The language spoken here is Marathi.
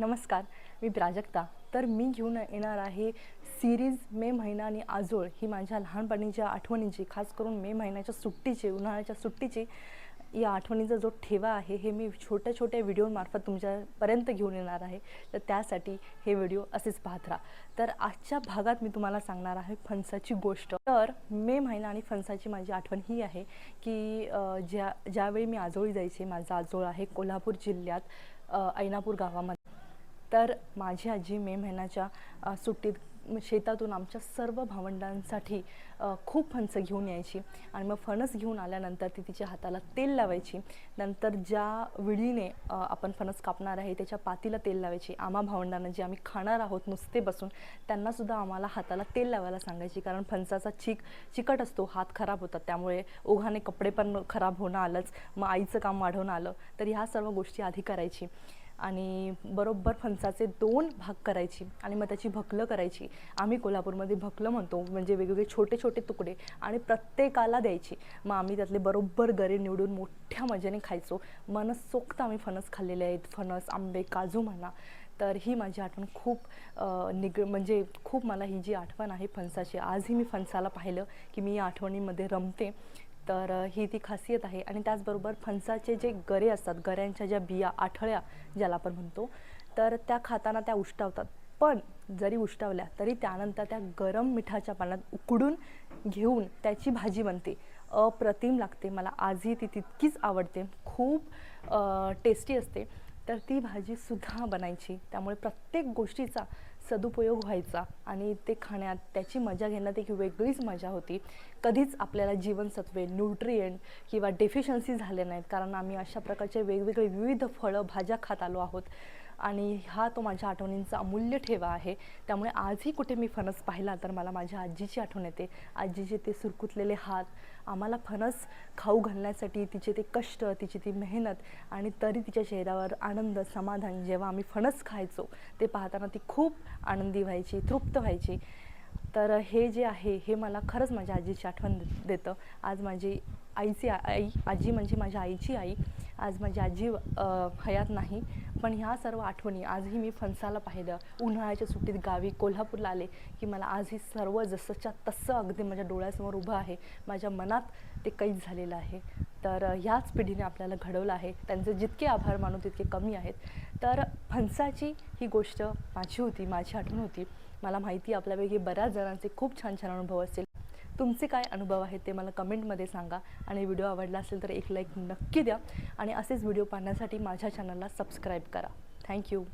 नमस्कार मी प्राजक्ता. तर मी घेऊन येणार आहे सिरीज मे महिना आणि आजोळ ही माझ्या लहानपणीच्या आठवणींची खास करून मे महिन्याच्या सुट्टीची उन्हाळ्याच्या सुट्टीची या आठवणीचा जो ठेवा आहे हे मी छोट्या छोट्या व्हिडिओमार्फत तुमच्यापर्यंत घेऊन येणार आहे. तर त्यासाठी हे व्हिडिओ असेच पाहत राहा. तर आजच्या भागात मी तुम्हाला सांगणार आहे फणसाची गोष्ट. तर मे महिना आणि फणसाची माझी आठवण ही आहे की ज्या ज्यावेळी मी आजोळी जायचे माझा आजोळ आहे कोल्हापूर जिल्ह्यात ऐनापूर गावामध्ये. तर माझी आजी मे महिन्याच्या सुट्टीत शेतातून आमच्या सर्व भावंडांसाठी खूप फणसं घेऊन यायची. आणि मग फणस घेऊन आल्यानंतर ती तिच्या हाताला तेल लावायची. नंतर ज्या विळीने आपण फणस कापणार आहे त्याच्या पातीला तेल लावायची. आम्हा भावंडांना जे आम्ही खाणार आहोत नुसते बसून त्यांनासुद्धा आम्हाला हाताला तेल लावायला सांगायची. कारण फणसाचा चिक चिकट असतो हात खराब होतात. त्यामुळे ओघाने कपडे पण खराब होणं आलंच. मग आईचं काम वाढवणं आलं. तर ह्या सर्व गोष्टी आधी करायची. आणि बरोबर फणसाचे दोन भाग करायची आणि मग त्याची भकलं करायची. आम्ही कोल्हापूरमध्ये भकलं म्हणतो म्हणजे वेगवेगळे छोटे छोटे तुकडे आणि प्रत्येकाला द्यायची. मग आम्ही त्यातले बरोबर गरे निवडून मोठ्या मजेने खायचो. मनसोक्त आम्ही फणस खाल्लेले आहेत फणस आंबे काजू म्हणा. तर ही माझी आठवण खूप निग म्हणजे खूप मला ही जी आठवण आहे फणसाची आजही मी फणसाला पाहिलं की मी या आठवणीमध्ये रमते. तर ही ती खासियत आहे. आणि त्याचबरोबर फणसाचे जे गरे असतात गऱ्यांच्या ज्या बिया आठळ्या ज्याला आपण म्हणतो तर त्या खाताना त्या उष्टावतात. पण जरी उष्टावल्या तरी त्यानंतर त्या गरम मिठाच्या पाण्यात उकडून घेऊन त्याची भाजी बनते. अप्रतिम लागते. मला आजही ती तितकीच आवडते. खूप टेस्टी असते. तर ती भाजीसुद्धा बनायची. त्यामुळे प्रत्येक गोष्टीचा सदुपयोग व्हायचा आणि ते खाण्यात त्याची मजा घेण्यात एक वेगळीच मजा होती. कधीच आपल्याला जीवनसत्वे न्यूट्रिएंट किंवा डेफिशन्सी झाले नाहीत. कारण आम्ही अशा प्रकारचे वेगवेगळे विविध फळं भाज्या खात आलो आहोत. आणि हा तो माझ्या आठवणींचा अमूल्य ठेवा आहे. त्यामुळे आजही कुठे मी फणस पाहिला तर मला माझ्या आजीची आठवण येते. आजीचे ते सुरकुतलेले हात आम्हाला फणस खाऊ घालण्यासाठी तिचे ते कष्ट तिची ती मेहनत आणि तरी तिच्या चेहऱ्यावर आनंद समाधान जेव्हा आम्ही फणस खायचो ते पाहताना ती खूप आनंदी व्हायची तृप्त व्हायची. तर हे जे आहे हे मला खरंच माझ्या आजीची आठवण दे- देतं. आज माझी आईची आई आजी म्हणजे माझ्या आईची आई. आज माझी आजी हयात नाही. पण ह्या सर्व आठवणी आजही मी फणसाला पाहिलं उन्हाळ्याच्या सुट्टीत गावी कोल्हापूरला आले की मला आजही सर्व जसंच्या तसं अगदी माझ्या डोळ्यासमोर उभं आहे. माझ्या मनात ते कैद झालेलं आहे. तर ह्याच पिढीने आपल्याला घडवलं आहे. त्यांचे जितके आभार मानू तितके कमी आहेत. तर फणसाची ही गोष्ट माझी होती माझी आठवण होती. मला माहिती आपल्यापैकी बऱ्याच जणांचे खूप छान छान अनुभव असतील. तुमचे काय अनुभव आहेत ते मला कमेंटमध्ये सांगा. आणि व्हिडिओ आवडला असेल तर एक लाईक नक्की द्या. आणि असेच व्हिडिओ पाहण्यासाठी माझ्या चॅनलला सबस्क्राईब करा. थँक्यू